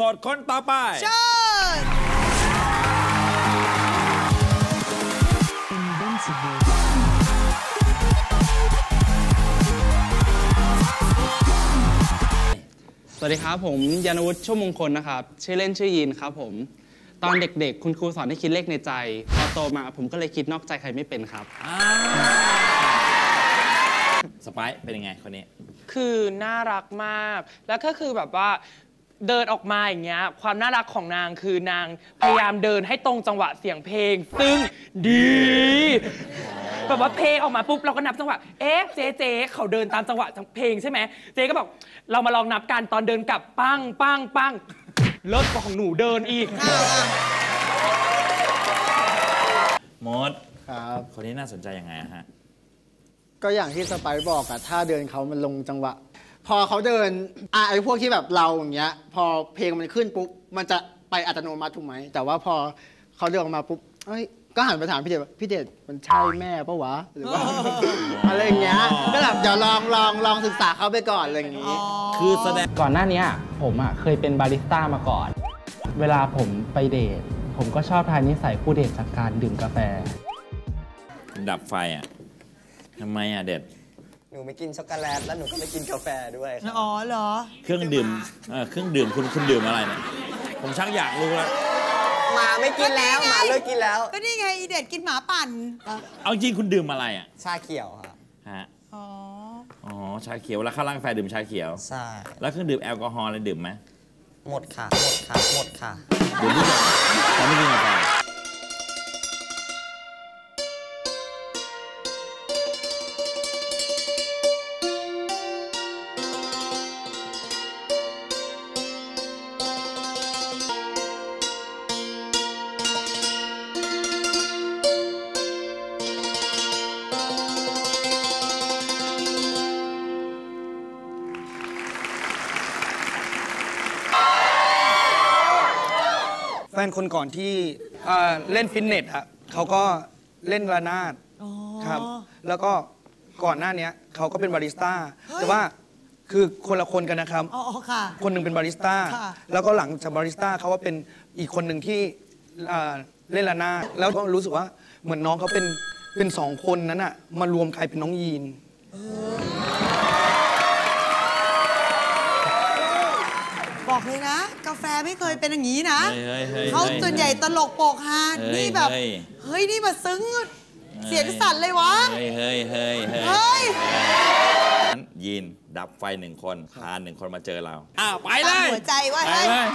โสดคนต่อไป เชิญ สวัสดีครับ ผมยานวุฒิชุ่มมงคลนะครับ ชื่อเล่นชื่อยีนครับผม ตอนเด็กๆ คุณครูสอนให้คิดเลขในใจ พอโตมาผมก็เลยคิดนอกใจใครไม่เป็นครับ สไปซ์เป็นยังไงคนนี้ คือน่ารักมาก แล้วก็คือแบบว่า เดินออกมาอย่างเงี้ยความน่ารักของนางคือนางพยายามเดินให้ตรงจังหวะเสียงเพลง ซึ่งดีแบบว่าเพลงออกมาปุ๊บเราก็นับจังหวะเอ๊ะเจ๊เจ๊เขาเดินตามจังหวะเพลงใช่ไหมเจ๊ก็บอกเรามาลองนับกันตอนเดินกลับปังปังปังเลิศกว่าของหนูเดินอีกมดครับคนนี้น่าสนใจยังไงอะฮะ ก็อย่างที่สไปซ์บอกอะถ้าเดินเขามันลงจังหวะ พอเขาเดินอะไอ้พวกที่แบบเราอย่างเงี้ย พอเพลงมันขึ้นปุ๊บมันจะไปอัตโนมัติถูกไหมแต่ว่าพอเขาเดินออกมาปุ๊บเอ้ยก็หันไปถามพี่เดชว่าพี่เดชมันใช่แม่ปะวะหรือว่าอะไรอย่างเงี้ยก็แบบเดี๋ยวลองลองลองศึกษาเขาไปก่อนอะไรอย่างงี้ คือแสดงก่อนหน้านี้ผมอะเคยเป็นบาริสต้ามาก่อน เวลาผมไปเดท ผมก็ชอบทานนิสัยคู่เดทจากการดื่มกาแฟ ดับไฟอะทำไมอะเด็ด หนูไม่กินช็อกโกแลตแล้วหนูก็ไม่กินกาแฟด้วยครับอ๋อเหรอ เครื่องดื่มเอ่อเครื่องดื่มคุณคุณดื่มอะไรเนี่ยผมชักอยากรู้แล้ว หมาไม่กินแล้วหมาเลิกกินแล้ว ก็นี่ไงอีเด็ดกินหมาปั่นเอาจริงคุณดื่มอะไรอะชาเขียวครับฮะอ๋ออ๋อชาเขียวแล้วข้าวร่างกาแฟดื่มชาเขียว ใช่แล้วเครื่องดื่มแอลกอฮอล์อะไรดื่มไหมหมดค่ะหมดค่ะหมดค่ะดื่มทุกอย่างแต่ไม่กินกาแฟ ฟนคนก่อนที่เอ่อเล่นฟิตเนสอะเขาก็เล่นระนาดอ๋อ ครับ แล้วก็ก่อนหน้าเนี้ยเขาก็เป็นบาริสต้าแต่ว่าคือคนละคนกันนะครับ อ๋อค่ะ คนหนึ่งเป็นบาริสต้า ค่ะ แล้วก็หลังจากบาริสต้าเขาว่าเป็นอีกคนหนึ่งที่เอ่อเล่นระนาดแล้วก็รู้สึกว่าเหมือนน้องเขาเป็นเป็นสองคนนั้นอะมารวมกลายเป็นน้องยีน บอกเลยนะ กาแฟไม่เคยเป็นอย่างนี้นะเฮ้ยเฮ้ยเฮ้ยเขาเฮ้ยส่วนใหญ่ตลกโปกฮาเฮ้ยนี่แบบเฮ้ยเฮ้ย นี่มาซึ้ง เสียงสั่นเลยวะ เฮ้ยเฮ้ยเฮ้ยเฮ้ยเฮ้ยงั้นยีนดับไฟหนึ่งคนพาหนึ่งคนมาเจอเรา อ้าว ไปเลตั้งยหัวใจว่าไปเฮ้ยเลย